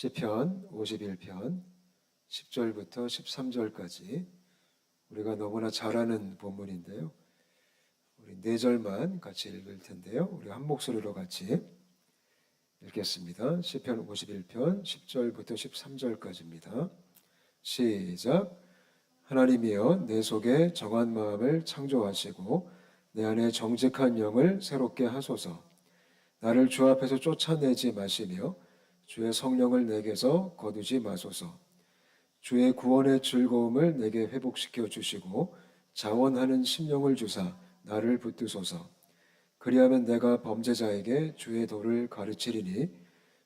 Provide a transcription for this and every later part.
시편 51편 10절부터 13절까지 우리가 너무나 잘 아는 본문인데요. 우리 네 절만 같이 읽을 텐데요. 우리 한 목소리로 같이 읽겠습니다. 시편 51편 10절부터 13절까지입니다. 시작. 하나님이여 내 속에 정한 마음을 창조하시고 내 안에 정직한 영을 새롭게 하소서. 나를 주 앞에서 쫓아내지 마시며 주의 성령을 내게서 거두지 마소서. 주의 구원의 즐거움을 내게 회복시켜 주시고 자원하는 심령을 주사 나를 붙드소서. 그리하면 내가 범죄자에게 주의 도를 가르치리니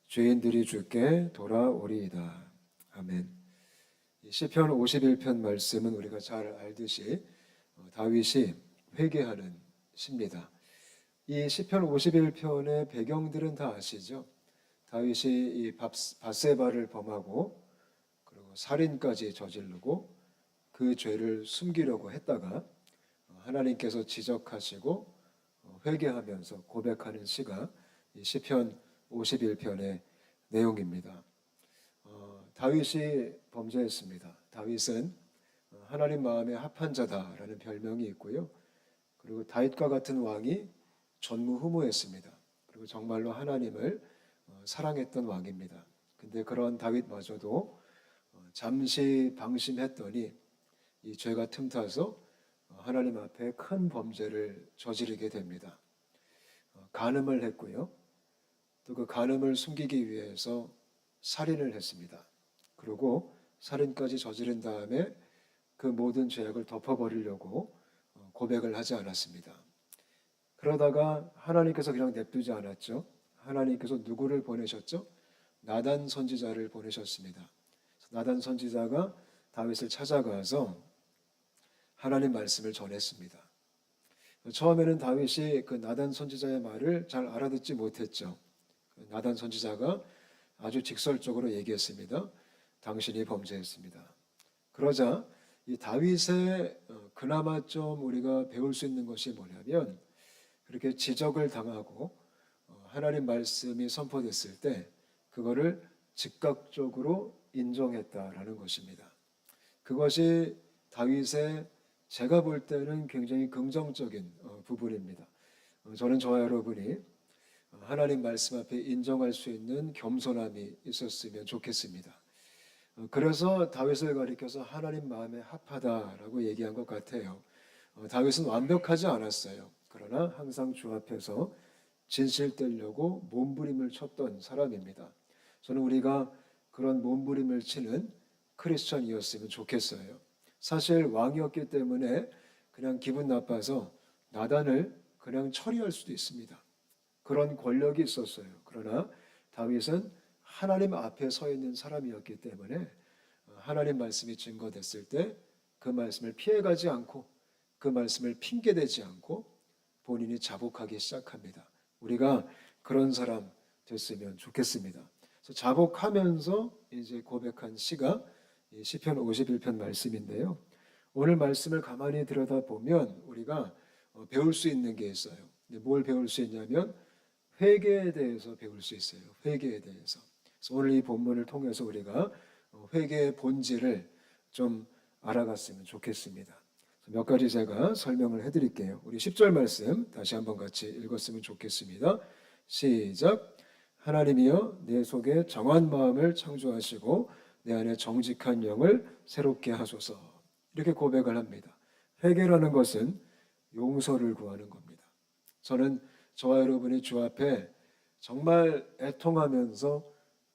죄인들이 주께 돌아오리이다. 아멘. 이 시편 51편 말씀은 우리가 잘 알듯이 어, 다윗이 회개하는 시입니다. 이 시편 51편의 배경들은 다 아시죠? 다윗이 이 밥- 바세바를 범하고 그리고 살인까지 저지르고 그 죄를 숨기려고 했다가 어, 하나님께서 지적하시고 어, 회개하면서 고백하는 시가 이 시편 51편의 내용입니다. 어, 다윗이 범죄했습니다. 다윗은 어, 하나님 마음에 합한 자다라는 별명이 있고요. 그리고 다윗과 같은 왕이 전무후무했습니다. 그리고 정말로 하나님을 어, 사랑했던 왕입니다. 근데 그런 다윗마저도 어, 잠시 방심했더니 이 죄가 틈타서 어, 하나님 앞에 큰 범죄를 저지르게 됩니다. 어, 간음을 했고요. 또 그 간음을 숨기기 위해서 살인을 했습니다. 그리고 살인까지 저지른 다음에 그 모든 죄악을 덮어버리려고 어, 고백을 하지 않았습니다. 그러다가 하나님께서 그냥 냅두지 않았죠. 하나님께서 누구를 보내셨죠? 나단 선지자를 보내셨습니다. 나단 선지자가 다윗을 찾아가서 하나님 말씀을 전했습니다. 처음에는 다윗이 그 나단 선지자의 말을 잘 알아듣지 못했죠. 그 나단 선지자가 아주 직설적으로 얘기했습니다. 당신이 범죄했습니다. 그러자 이 다윗의 어, 그나마 좀 우리가 배울 수 있는 것이 뭐냐면 그렇게 지적을 당하고 어, 하나님 말씀이 선포됐을 때 그거를 즉각적으로 인정했다라는 것입니다. 그것이 다윗의 제가 볼 때는 굉장히 긍정적인 어, 부분입니다. 어, 저는 저와 여러분이 어, 하나님 말씀 앞에 인정할 수 있는 겸손함이 있었으면 좋겠습니다. 어, 그래서 다윗을 가리켜서 하나님 마음에 합하다라고 얘기한 것 같아요. 어, 다윗은 완벽하지 않았어요. 그러나 항상 주 앞에서 진실되려고 몸부림을 쳤던 사람입니다. 저는 우리가 그런 몸부림을 치는 크리스천이었으면 좋겠어요. 사실 왕이었기 때문에 그냥 기분 나빠서 나단을 그냥 처리할 수도 있습니다. 그런 권력이 있었어요. 그러나 다윗은 하나님 앞에 서 있는 사람이었기 때문에 하나님 말씀이 증거됐을 때 그 말씀을 피해가지 않고 그 말씀을 핑계대지 않고 본인이 자복하기 시작합니다. 우리가 그런 사람 됐으면 좋겠습니다. 그래서 자복하면서 이제 고백한 시가 이 시편 51편 말씀인데요. 오늘 말씀을 가만히 들여다보면 우리가 어, 배울 수 있는 게 있어요. 뭘 배울 수 있냐면 회개에 대해서 배울 수 있어요. 회개에 대해서. 오늘 이 본문을 통해서 우리가 어, 회개의 본질을 좀 알아갔으면 좋겠습니다. 몇 가지 제가 설명을 해드릴게요. 우리 10절 말씀 다시 한번 같이 읽었으면 좋겠습니다. 시작. 하나님이여 내 속에 정한 마음을 창조하시고 내 안에 정직한 영을 새롭게 하소서. 이렇게 고백을 합니다. 회개라는 것은 용서를 구하는 겁니다. 저는 저와 여러분이 주 앞에 정말 애통하면서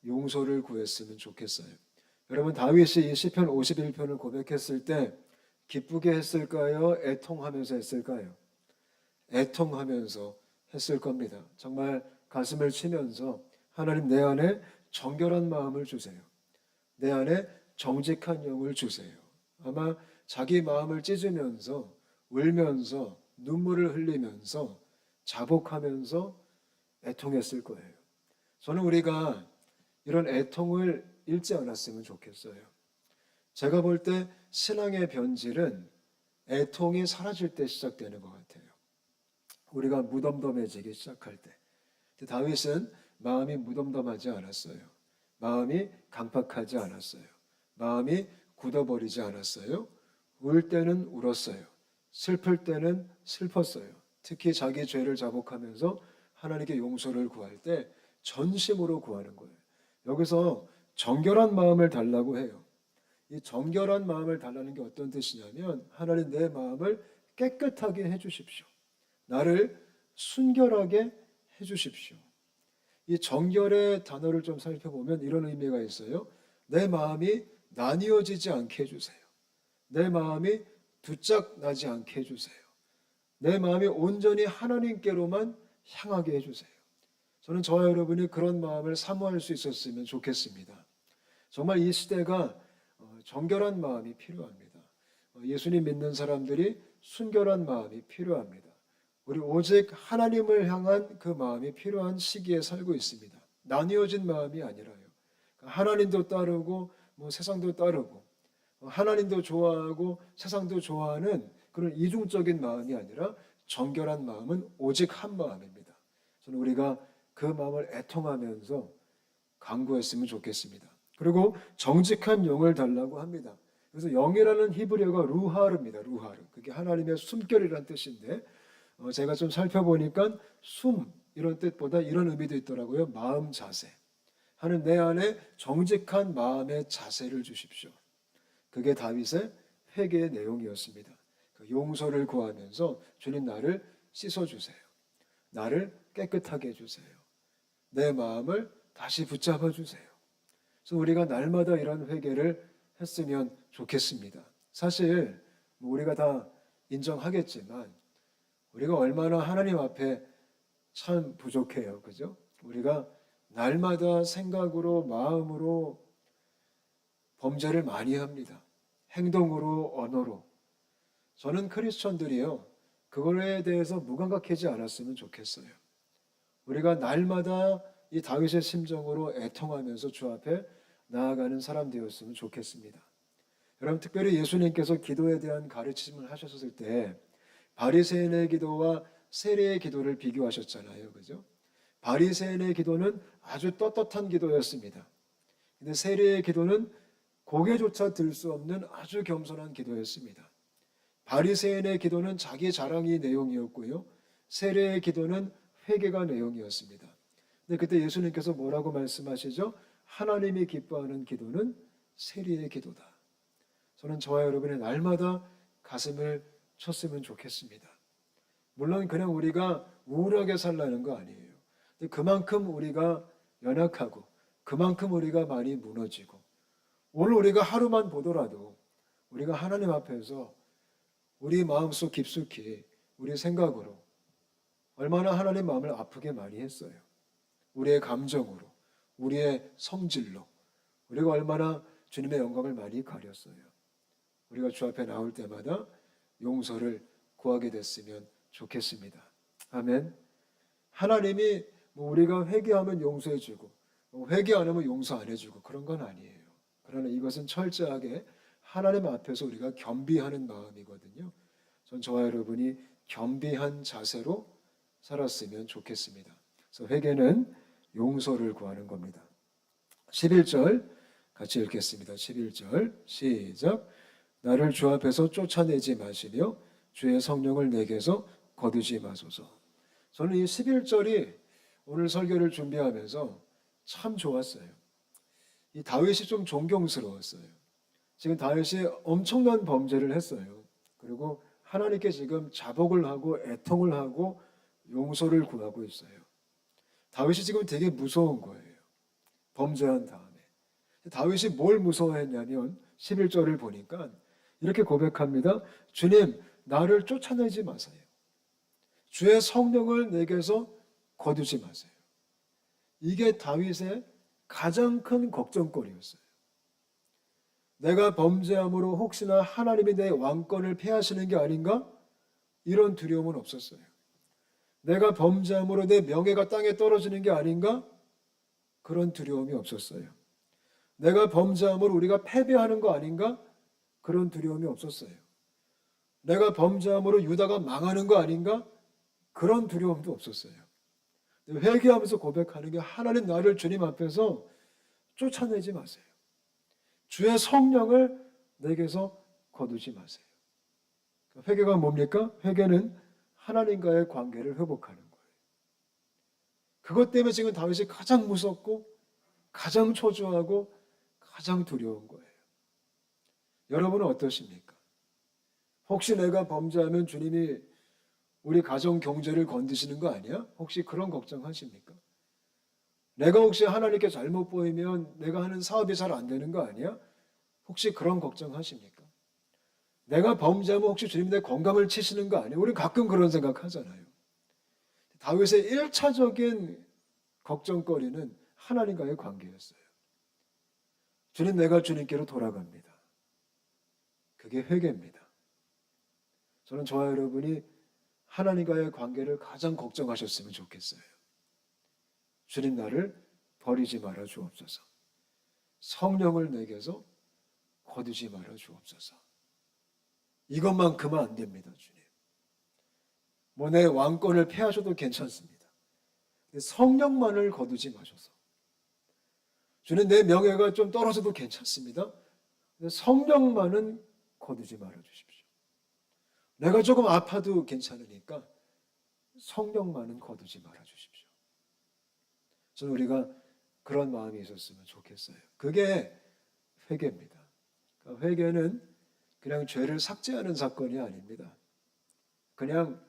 용서를 구했으면 좋겠어요. 여러분 다윗이 이 시편 51편을 고백했을 때 기쁘게 했을까요? 애통하면서 했을까요? 애통하면서 했을 겁니다. 정말 가슴을 치면서 하나님 내 안에 정결한 마음을 주세요. 내 안에 정직한 영을 주세요. 아마 자기 마음을 찢으면서 울면서 눈물을 흘리면서 자복하면서 애통했을 거예요. 저는 우리가 이런 애통을 잃지 않았으면 좋겠어요. 제가 볼 때 신앙의 변질은 애통이 사라질 때 시작되는 것 같아요. 우리가 무덤덤해지기 시작할 때. 다윗은 마음이 무덤덤하지 않았어요. 마음이 강팍하지 않았어요. 마음이 굳어버리지 않았어요. 울 때는 울었어요. 슬플 때는 슬펐어요. 특히 자기 죄를 자복하면서 하나님께 용서를 구할 때 전심으로 구하는 거예요. 여기서 정결한 마음을 달라고 해요. 이 정결한 마음을 달라는 게 어떤 뜻이냐면 하나님 내 마음을 깨끗하게 해 주십시오. 나를 순결하게 해 주십시오. 이 정결의 단어를 좀 살펴보면 이런 의미가 있어요. 내 마음이 나뉘어지지 않게 해 주세요. 내 마음이 두짝 나지 않게 해 주세요. 내 마음이 온전히 하나님께로만 향하게 해 주세요. 저는 저와 여러분이 그런 마음을 사모할 수 있었으면 좋겠습니다. 정말 이 시대가 어, 정결한 마음이 필요합니다. 어, 예수님 믿는 사람들이 순결한 마음이 필요합니다. 우리 오직 하나님을 향한 그 마음이 필요한 시기에 살고 있습니다. 나뉘어진 마음이 아니라요. 그러니까 하나님도 따르고 뭐 세상도 따르고 어, 하나님도 좋아하고 세상도 좋아하는 그런 이중적인 마음이 아니라 정결한 마음은 오직 한 마음입니다. 저는 우리가 그 마음을 애통하면서 강구했으면 좋겠습니다. 그리고 정직한 영을 달라고 합니다. 그래서 영이라는 히브리어가 루하르입니다. 루하르. 그게 하나님의 숨결이라는 뜻인데 어, 제가 좀 살펴보니까 숨 이런 뜻보다 이런 의미도 있더라고요. 마음 자세. 하는 내 안에 정직한 마음의 자세를 주십시오. 그게 다윗의 회개의 내용이었습니다. 그 용서를 구하면서 주님 나를 씻어 주세요. 나를 깨끗하게 해 주세요. 내 마음을 다시 붙잡아 주세요. 그래서 우리가 날마다 이런 회개를 했으면 좋겠습니다. 사실 뭐 우리가 다 인정하겠지만 우리가 얼마나 하나님 앞에 참 부족해요. 그죠? 우리가 날마다 생각으로 마음으로 범죄를 많이 합니다. 행동으로 언어로. 저는 크리스천들이요. 그거에 대해서 무감각하지 않았으면 좋겠어요. 우리가 날마다 이 다윗의 심정으로 애통하면서 주 앞에 나아가는 사람 되었으면 좋겠습니다. 여러분 특별히 예수님께서 기도에 대한 가르침을 하셨을 때 바리새인의 기도와 세례의 기도를 비교하셨잖아요. 그죠? 바리새인의 기도는 아주 떳떳한 기도였습니다. 근데 세례의 기도는 고개조차 들 수 없는 아주 겸손한 기도였습니다. 바리새인의 기도는 자기 자랑이 내용이었고요. 세례의 기도는 회개가 내용이었습니다. 근데 그때 예수님께서 뭐라고 말씀하시죠? 하나님이 기뻐하는 기도는 세례의 기도다. 저는 저와 여러분의 날마다 가슴을 쳤으면 좋겠습니다. 물론 그냥 우리가 우울하게 살라는 거 아니에요. 그만큼 우리가 연약하고 그만큼 우리가 많이 무너지고 오늘 우리가 하루만 보더라도 우리가 하나님 앞에서 우리 마음속 깊숙이 우리 생각으로 얼마나 하나님 마음을 아프게 많이 했어요. 우리의 감정으로, 우리의 성질로 우리가 얼마나 주님의 영광을 많이 가렸어요. 우리가 주 앞에 나올 때마다 용서를 구하게 됐으면 좋겠습니다. 아멘. 하나님이 뭐 우리가 회개하면 용서해주고 뭐 회개 안 하면 용서 안 해주고 그런 건 아니에요. 그러나 이것은 철저하게 하나님 앞에서 우리가 겸비하는 마음이거든요. 전 저와 여러분이 겸비한 자세로 살았으면 좋겠습니다. 그래서 회개는 용서를 구하는 겁니다. 11절 같이 읽겠습니다. 11절 시작 나를 주 앞에서 쫓아내지 마시며 주의 성령을 내게서 거두지 마소서. 저는 이 11절이 오늘 설교를 준비하면서 참 좋았어요. 이 다윗이 좀 존경스러웠어요. 지금 다윗이 엄청난 범죄를 했어요. 그리고 하나님께 지금 자복을 하고 애통을 하고 용서를 구하고 있어요. 다윗이 지금 되게 무서운 거예요. 범죄한 다음에. 다윗이 뭘 무서워했냐면 11절을 보니까 이렇게 고백합니다. 주님, 나를 쫓아내지 마세요. 주의 성령을 내게서 거두지 마세요. 이게 다윗의 가장 큰 걱정거리였어요. 내가 범죄함으로 혹시나 하나님이 내 왕권을 폐하시는 게 아닌가? 이런 두려움은 없었어요. 내가 범죄함으로 내 명예가 땅에 떨어지는 게 아닌가? 그런 두려움이 없었어요. 내가 범죄함으로 우리가 패배하는 거 아닌가? 그런 두려움이 없었어요. 내가 범죄함으로 유다가 망하는 거 아닌가? 그런 두려움도 없었어요. 회개하면서 고백하는 게 하나님 나를 주님 앞에서 쫓아내지 마세요. 주의 성령을 내게서 거두지 마세요. 회개가 뭡니까? 회개는 하나님과의 관계를 회복하는 거예요. 그것 때문에 지금 다윗이 가장 무섭고 가장 초조하고 가장 두려운 거예요. 여러분은 어떠십니까? 혹시 내가 범죄하면 주님이 우리 가정 경제를 건드시는 거 아니야? 혹시 그런 걱정하십니까? 내가 혹시 하나님께 잘못 보이면 내가 하는 사업이 잘 안 되는 거 아니야? 혹시 그런 걱정하십니까? 내가 범죄하면 혹시 주님 내 건강을 치시는 거 아니에요? 우리 가끔 그런 생각 하잖아요. 다윗의 1차적인 걱정거리는 하나님과의 관계였어요. 주님 내가 주님께로 돌아갑니다. 그게 회개입니다. 저는 저와 여러분이 하나님과의 관계를 가장 걱정하셨으면 좋겠어요. 주님 나를 버리지 말아 주옵소서. 성령을 내게서 거두지 말아 주옵소서. 이것만큼은 안 됩니다, 주님. 뭐내 왕권을 패하셔도 괜찮습니다. 성령만을 거두지 마셔서. 주님 내 명예가 좀 떨어져도 괜찮습니다. 성령만은 거두지 말아 주십시오. 내가 조금 아파도 괜찮으니까 성령만은 거두지 말아 주십시오. 저는 우리가 그런 마음이 있었으면 좋겠어요. 그게 회개입니다. 그러니까 회개는 그냥 죄를 삭제하는 사건이 아닙니다. 그냥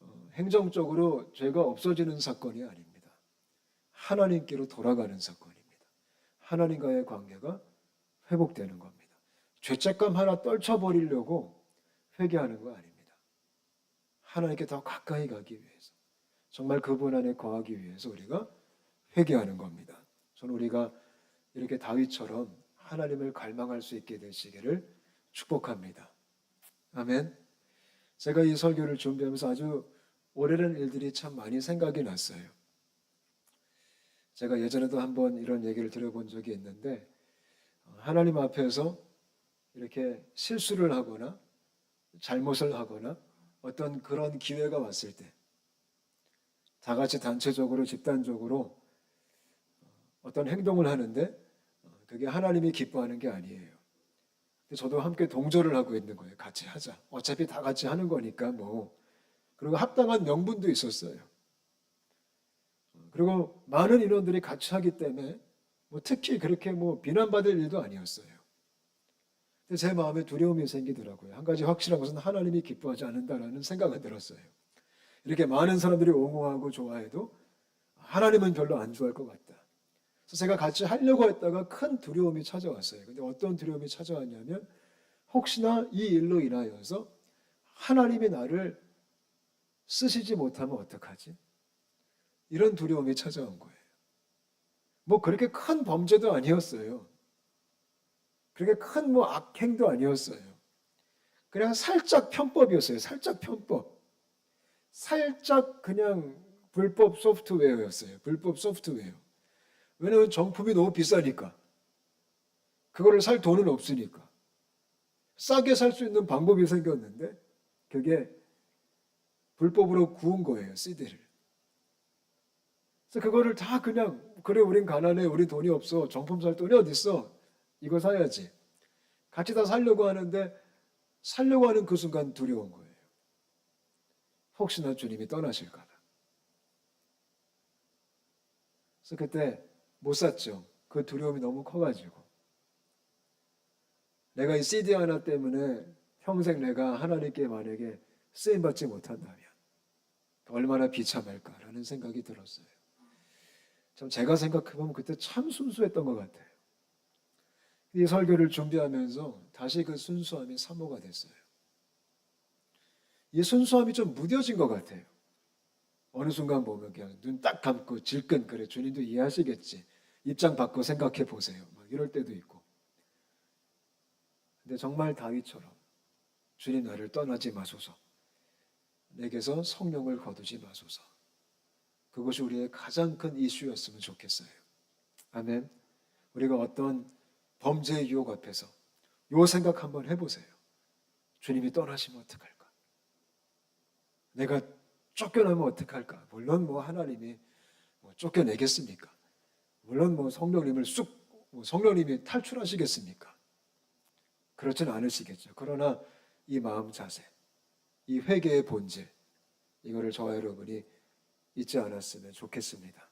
어, 행정적으로 죄가 없어지는 사건이 아닙니다. 하나님께로 돌아가는 사건입니다. 하나님과의 관계가 회복되는 겁니다. 죄책감 하나 떨쳐버리려고 회개하는 거 아닙니다. 하나님께 더 가까이 가기 위해서 정말 그분 안에 거하기 위해서 우리가 회개하는 겁니다. 저는 우리가 이렇게 다윗처럼 하나님을 갈망할 수 있게 되시기를 축복합니다. 아멘. 제가 이 설교를 준비하면서 아주 오래된 일들이 참 많이 생각이 났어요. 제가 예전에도 한번 이런 얘기를 들어본 적이 있는데 하나님 앞에서 이렇게 실수를 하거나 잘못을 하거나 어떤 그런 기회가 왔을 때 다 같이 단체적으로 집단적으로 어떤 행동을 하는데 그게 하나님이 기뻐하는 게 아니에요. 저도 함께 동조를 하고 있는 거예요. 같이 하자. 어차피 다 같이 하는 거니까 뭐. 그리고 합당한 명분도 있었어요. 그리고 많은 인원들이 같이 하기 때문에 뭐 특히 그렇게 뭐 비난받을 일도 아니었어요. 근데 제 마음에 두려움이 생기더라고요. 한 가지 확실한 것은 하나님이 기뻐하지 않는다라는 생각이 들었어요. 이렇게 많은 사람들이 옹호하고 좋아해도 하나님은 별로 안 좋아할 것 같다. 그래서 제가 같이 하려고 했다가 큰 두려움이 찾아왔어요. 근데 어떤 두려움이 찾아왔냐면 혹시나 이 일로 인하여서 하나님이 나를 쓰시지 못하면 어떡하지? 이런 두려움이 찾아온 거예요. 뭐 그렇게 큰 범죄도 아니었어요. 그렇게 큰 뭐 악행도 아니었어요. 그냥 살짝 편법이었어요. 살짝 편법. 살짝 그냥 불법 소프트웨어였어요. 불법 소프트웨어. 왜냐하면 정품이 너무 비싸니까. 그거를 살 돈은 없으니까. 싸게 살 수 있는 방법이 생겼는데 그게 불법으로 구운 거예요. CD를. 그래서 그거를 다 그냥 그래 우린 가난해 우리 돈이 없어 정품 살 돈이 어디 있어 이거 사야지 같이 다 살려고 하는데 살려고 하는 그 순간 두려운 거예요. 혹시나 주님이 떠나실까봐. 그래서 그때 못 샀죠. 그 두려움이 너무 커가지고 내가 이 CD 하나 때문에 평생 내가 하나님께 만약에 쓰임 받지 못한다면 얼마나 비참할까라는 생각이 들었어요. 참 제가 생각해보면 그때 참 순수했던 것 같아요. 이 설교를 준비하면서 다시 그 순수함이 사모가 됐어요. 이 순수함이 좀 무뎌진 것 같아요. 어느 순간 보면 그냥 눈 딱 감고 질끈 그래 주님도 이해하시겠지. 입장 바꿔 생각해 보세요. 막 이럴 때도 있고. 근데 정말 다윗처럼 주님 나를 떠나지 마소서. 내게서 성령을 거두지 마소서. 그것이 우리의 가장 큰 이슈였으면 좋겠어요. 아멘. 우리가 어떤 범죄의 유혹 앞에서 요 생각 한번 해보세요. 주님이 떠나시면 어떡할까? 내가 쫓겨나면 어떡할까? 물론 뭐 하나님이 뭐 쫓겨내겠습니까? 물론 뭐 성령님을 쑥뭐 성령님이 탈출하시겠습니까? 그렇지는 않으시겠죠. 그러나 이 마음 자세, 이 회개의 본질, 이거를 저와 여러분이 잊지 않았으면 좋겠습니다.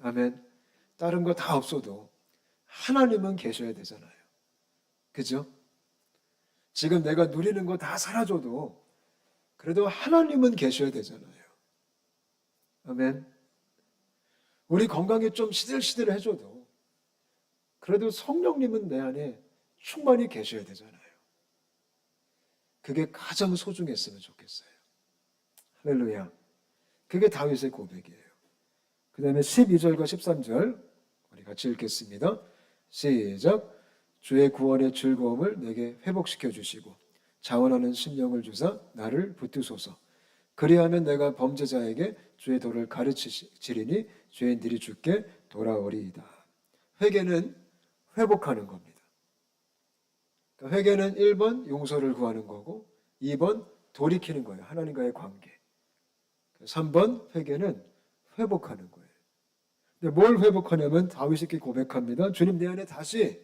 아멘. 다른 거 다 없어도 하나님은 계셔야 되잖아요. 그죠? 지금 내가 누리는 거 다 사라져도 그래도 하나님은 계셔야 되잖아요. 아멘. 우리 건강이 좀 시들시들해져도 그래도 성령님은 내 안에 충만히 계셔야 되잖아요. 그게 가장 소중했으면 좋겠어요. 할렐루야. 그게 다윗의 고백이에요. 그 다음에 12절과 13절 우리 같이 읽겠습니다. 시작. 주의 구원의 즐거움을 내게 회복시켜 주시고 자원하는 심령을 주사 나를 붙드소서. 그리하면 내가 범죄자에게 주의 도를 가르치시리니 죄인들이 주께 돌아오리이다. 회개는 회복하는 겁니다. 그러니까 회개는 1번 용서를 구하는 거고 2번 돌이키는 거예요. 하나님과의 관계. 3번 회개는 회복하는 거예요. 근데 뭘 회복하냐면 다윗이 이렇게 고백합니다. 주님 내 안에 다시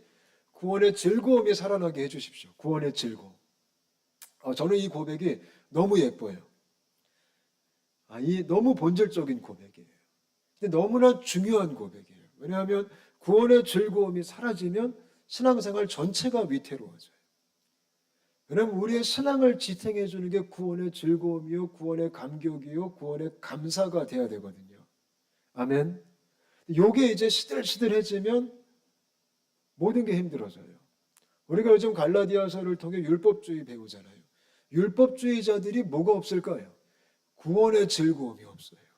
구원의 즐거움이 살아나게 해주십시오. 구원의 즐거움. 아, 저는 이 고백이 너무 예뻐요. 아, 이 너무 본질적인 고백이에요. 근데 너무나 중요한 고백이에요. 왜냐하면 구원의 즐거움이 사라지면 신앙생활 전체가 위태로워져요. 왜냐하면 우리의 신앙을 지탱해 주는 게 구원의 즐거움이요, 구원의 감격이요, 구원의 감사가 돼야 되거든요. 아멘. 요게 이제 시들시들해지면 모든 게 힘들어져요. 우리가 요즘 갈라디아서를 통해 율법주의 배우잖아요. 율법주의자들이 뭐가 없을까요? 구원의 즐거움이 없어요.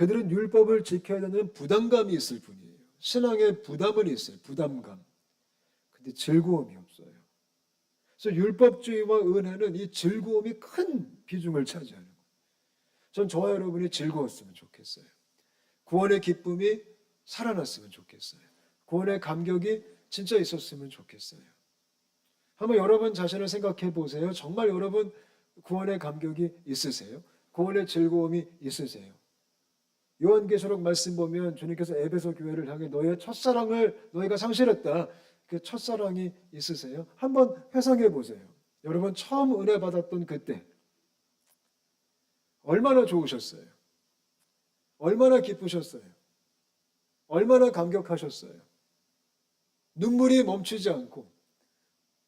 그들은 율법을 지켜야 되는 부담감이 있을 뿐이에요. 신앙의 부담은 있어요. 부담감. 근데 즐거움이 없어요. 그래서 율법주의와 은혜는 이 즐거움이 큰 비중을 차지하는 거예요. 전 저와 여러분이 즐거웠으면 좋겠어요. 구원의 기쁨이 살아났으면 좋겠어요. 구원의 감격이 진짜 있었으면 좋겠어요. 한번 여러분 자신을 생각해 보세요. 정말 여러분 구원의 감격이 있으세요? 구원의 즐거움이 있으세요? 요한계시록 말씀 보면 주님께서 에베소 교회를 향해 너의 첫사랑을 너희가 상실했다. 그 첫사랑이 있으세요? 한번 회상해 보세요. 여러분 처음 은혜 받았던 그때 얼마나 좋으셨어요? 얼마나 기쁘셨어요? 얼마나 감격하셨어요? 눈물이 멈추지 않고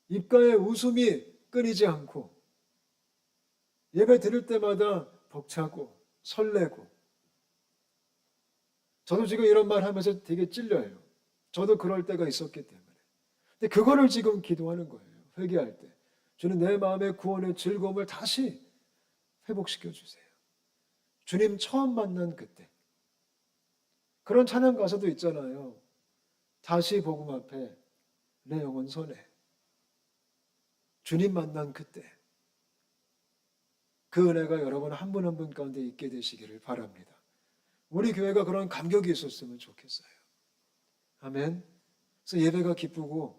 입가에 웃음이 끊이지 않고 예배 드릴 때마다 벅차고 설레고 저도 지금 이런 말 하면서 되게 찔려요. 저도 그럴 때가 있었기 때문에. 근데 그거를 지금 기도하는 거예요. 회개할 때. 주는 내 마음의 구원의 즐거움을 다시 회복시켜 주세요. 주님 처음 만난 그때. 그런 찬양 가사도 있잖아요. 다시 복음 앞에 내 영혼 손에. 주님 만난 그때. 그 은혜가 여러분 한 분 한 분 가운데 있게 되시기를 바랍니다. 우리 교회가 그런 감격이 있었으면 좋겠어요. 아멘. 그래서 예배가 기쁘고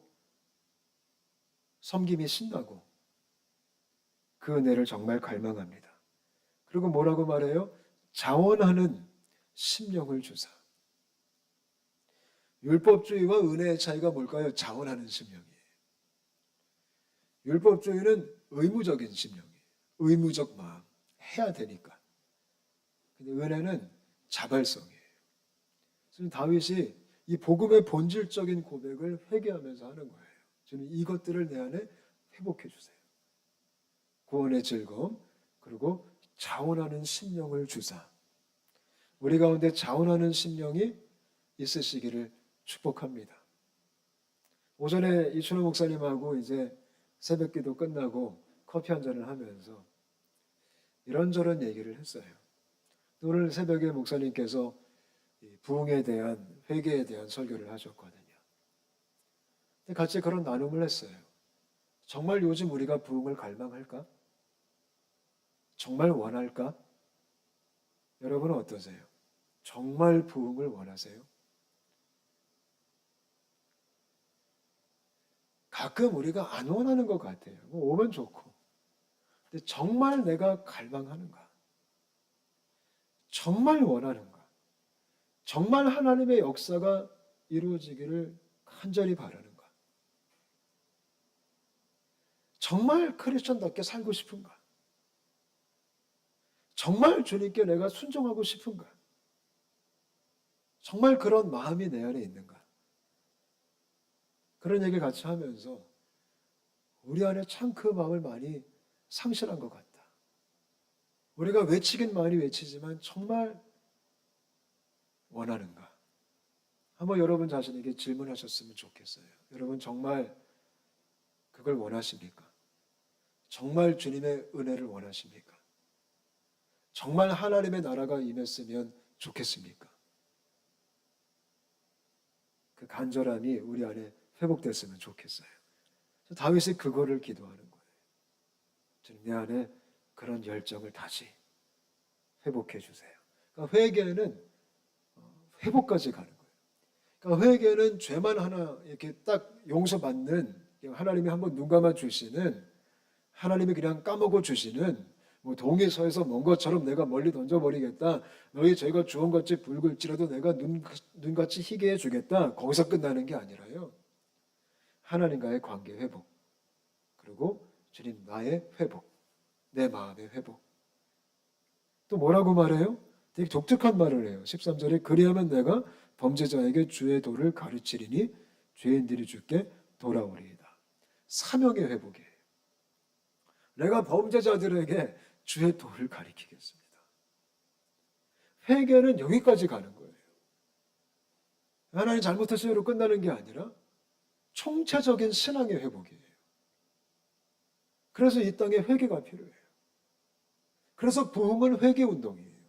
섬김이 신나고 그 은혜를 정말 갈망합니다. 그리고 뭐라고 말해요? 자원하는 심령을 주사. 율법주의와 은혜의 차이가 뭘까요? 자원하는 심령이에요. 율법주의는 의무적인 심령이에요. 의무적 마음. 해야 되니까. 근데 은혜는 자발성이에요. 그래서 다윗이 이 복음의 본질적인 고백을 회개하면서 하는 거예요. 저는 이것들을 내 안에 회복해 주세요. 구원의 즐거움, 그리고 자원하는 심령을 주사. 우리 가운데 자원하는 심령이 있으시기를 축복합니다. 오전에 이춘호 목사님하고 이제 새벽 기도 끝나고 커피 한 잔을 하면서 이런저런 얘기를 했어요. 오늘 새벽에 목사님께서 부흥에 대한 회개에 대한 설교를 하셨거든요. 같이 그런 나눔을 했어요. 정말 요즘 우리가 부흥을 갈망할까? 정말 원할까? 여러분은 어떠세요? 정말 부흥을 원하세요? 가끔 우리가 안 원하는 것 같아요. 뭐 오면 좋고. 근데 정말 내가 갈망하는가? 정말 원하는가? 정말 하나님의 역사가 이루어지기를 간절히 바라는가? 정말 크리스천답게 살고 싶은가? 정말 주님께 내가 순종하고 싶은가? 정말 그런 마음이 내 안에 있는가? 그런 얘기를 같이 하면서 우리 안에 참 그 마음을 많이 상실한 것 같다. 우리가 외치긴 많이 외치지만 정말 원하는가? 한번 여러분 자신에게 질문하셨으면 좋겠어요. 여러분 정말 그걸 원하십니까? 정말 주님의 은혜를 원하십니까? 정말 하나님의 나라가 임했으면 좋겠습니까? 그 간절함이 우리 안에 회복됐으면 좋겠어요. 다윗이 그거를 기도하는 거예요. 주님 내 안에 그런 열정을 다시 회복해 주세요. 그러니까 회개는 어, 회복까지 가는 거예요. 그러니까 회개는 죄만 하나 이렇게 딱 용서받는 하나님이 한번 눈 감아 주시는 하나님이 그냥 까먹어 주시는 뭐 동에 서에서 먼 것처럼 내가 멀리 던져버리겠다. 너희 죄가 주홍같이 붉을지라도 내가 눈, 눈같이 희게 해주겠다. 거기서 끝나는 게 아니라요. 하나님과의 관계 회복. 그리고 주님 나의 회복. 내 마음의 회복. 또 뭐라고 말해요? 되게 독특한 말을 해요. 13절에 그리하면 내가 범죄자에게 주의 도를 가르치리니 죄인들이 주께 돌아오리이다. 사명의 회복이에요. 내가 범죄자들에게 주의 도를 가리키겠습니다. 회개는 여기까지 가는 거예요. 하나님 잘못했어요로 끝나는 게 아니라 총체적인 신앙의 회복이에요. 그래서 이 땅에 회개가 필요해요. 그래서 부흥은 회개 운동이에요.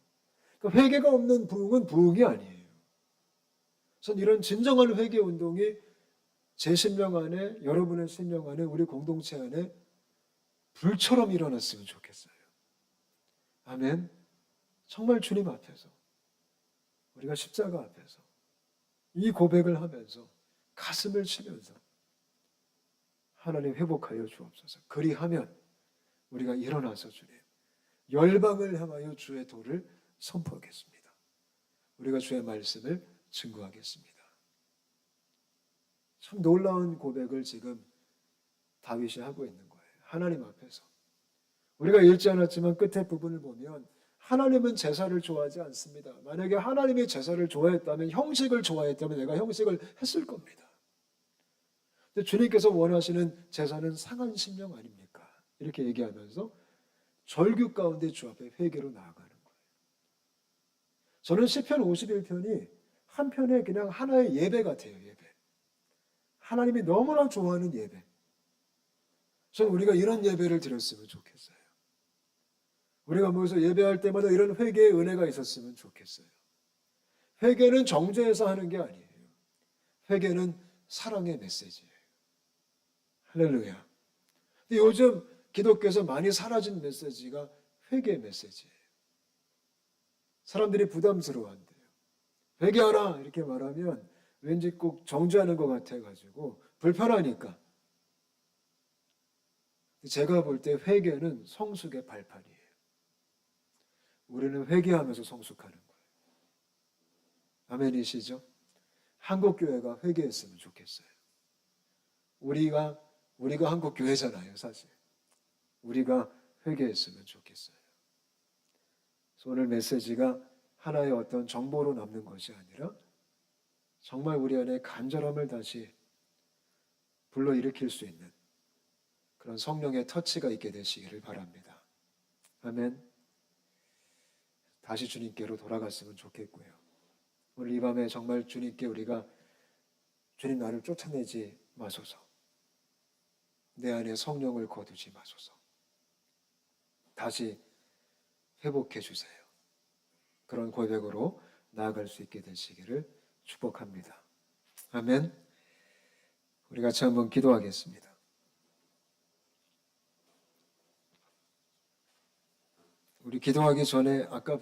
그러니까 회개가 없는 부흥은 부흥이 아니에요. 전 이런 진정한 회개 운동이 제 신명 안에 여러분의 신명 안에 우리 공동체 안에 불처럼 일어났으면 좋겠어요. 아멘. 정말 주님 앞에서 우리가 십자가 앞에서 이 고백을 하면서 가슴을 치면서 하나님 회복하여 주옵소서. 그리하면 우리가 일어나서 주님 열방을 향하여 주의 도를 선포하겠습니다. 우리가 주의 말씀을 증거하겠습니다. 참 놀라운 고백을 지금 다윗이 하고 있는 거예요. 하나님 앞에서. 우리가 읽지 않았지만 끝에 부분을 보면 하나님은 제사를 좋아하지 않습니다. 만약에 하나님이 제사를 좋아했다면 형식을 좋아했다면 내가 형식을 했을 겁니다. 주님께서 원하시는 제사는 상한 심령 아닙니까? 이렇게 얘기하면서 절규 가운데 주 앞에 회개로 나아가는 거예요. 저는 시편 51편이 한편에 그냥 하나의 예배 같아요, 예배. 하나님이 너무나 좋아하는 예배. 저는 우리가 이런 예배를 드렸으면 좋겠어요. 우리가 모여서 예배할 때마다 이런 회개의 은혜가 있었으면 좋겠어요. 회개는 정죄해서 하는 게 아니에요. 회개는 사랑의 메시지예요. 할렐루야. 근데 요즘 기독교에서 많이 사라진 메시지가 회개 메시지예요. 사람들이 부담스러워한대요. 회개하라 이렇게 말하면 왠지 꼭 정죄하는 것 같아가지고 불편하니까. 제가 볼 때 회개는 성숙의 발판이에요. 우리는 회개하면서 성숙하는 거예요. 아멘이시죠? 한국 교회가 회개했으면 좋겠어요. 우리가 우리가 한국 교회잖아요, 사실. 우리가 회개했으면 좋겠어요. 오늘 메시지가 하나의 어떤 정보로 남는 것이 아니라 정말 우리 안에 간절함을 다시 불러일으킬 수 있는 그런 성령의 터치가 있게 되시기를 바랍니다. 아멘. 다시 주님께로 돌아갔으면 좋겠고요. 오늘 이 밤에 정말 주님께 우리가 주님 나를 쫓아내지 마소서. 내 안에 성령을 거두지 마소서. 다시 회복해 주세요. 그런 고백으로 나아갈 수 있게 되시기를 축복합니다. 아멘. 우리 같이 한번 기도하겠습니다. 우리 기도하기 전에 아까